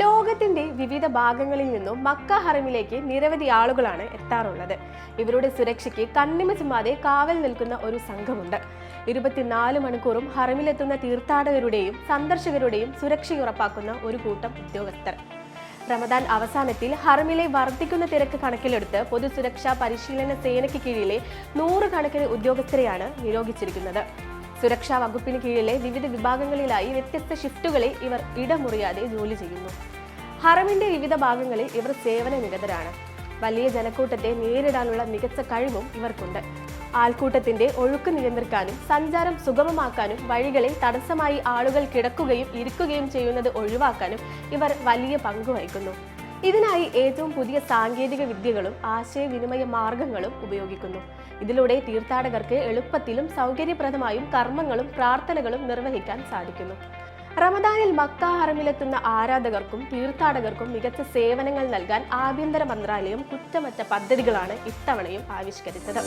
ലോകത്തിന്റെ വിവിധ ഭാഗങ്ങളിൽ നിന്നും മക്ക ഹറമിലേക്ക് നിരവധി ആളുകളാണ് എത്താറുള്ളത്. ഇവരുടെ സുരക്ഷയ്ക്ക് കണ്ണിമ ചുമ്മാതെ കാവൽ നിൽക്കുന്ന ഒരു സംഘമുണ്ട്. ഇരുപത്തിനാല് മണിക്കൂറും ഹറമിലെത്തുന്ന തീർത്ഥാടകരുടെയും സന്ദർശകരുടെയും സുരക്ഷ ഉറപ്പാക്കുന്ന ഒരു കൂട്ടം ഉദ്യോഗസ്ഥർ. റമദാൻ അവസാനത്തിൽ ഹറമിലെ വർദ്ധിക്കുന്ന തിരക്ക് കണക്കിലെടുത്ത് പൊതുസുരക്ഷാ പരിശീലന സേനയ്ക്ക് കീഴിലെ നൂറുകണക്കിന് ഉദ്യോഗസ്ഥരെയാണ് നിയോഗിച്ചിരിക്കുന്നത്. സുരക്ഷാ വകുപ്പിന് കീഴിലെ വിവിധ വിഭാഗങ്ങളിലായി വ്യത്യസ്ത ഷിഫ്റ്റുകളിൽ ഇവർ ഇടമുറിയാതെ ജോലി ചെയ്യുന്നു. ഹറമിന്റെ വിവിധ ഭാഗങ്ങളിൽ ഇവർ സേവന നിരതരാണ് വലിയ ജനക്കൂട്ടത്തെ നേരിടാനുള്ള മികച്ച കഴിവും ഇവർക്കുണ്ട്. ആൾക്കൂട്ടത്തിന്റെ ഒഴുക്ക് നിയന്ത്രിക്കാനും സഞ്ചാരം സുഗമമാക്കാനും വഴികളിൽ തടസ്സമായി ആളുകൾ കിടക്കുകയും ഇരിക്കുകയും ചെയ്യുന്നത് ഒഴിവാക്കാനും ഇവർ വലിയ പങ്ക് വഹിക്കുന്നു. ഇതിനായി ഏറ്റവും പുതിയ സാങ്കേതിക വിദ്യകളും ആശയവിനിമയ മാർഗങ്ങളും ഉപയോഗിക്കുന്നു. ഇതിലൂടെ തീർത്ഥാടകർക്ക് എളുപ്പത്തിലും സൗകര്യപ്രദമായും കർമ്മങ്ങളും പ്രാർത്ഥനകളും നിർവഹിക്കാൻ സാധിക്കുന്നു. റമദാനിൽ മക്ക ഹറമിലെത്തുന്ന ആരാധകർക്കും തീർത്ഥാടകർക്കും മികച്ച സേവനങ്ങൾ നൽകാൻ ആഭ്യന്തര മന്ത്രാലയം കുറ്റമറ്റ പദ്ധതികളാണ് ഇത്തവണയും ആവിഷ്കരിച്ചത്.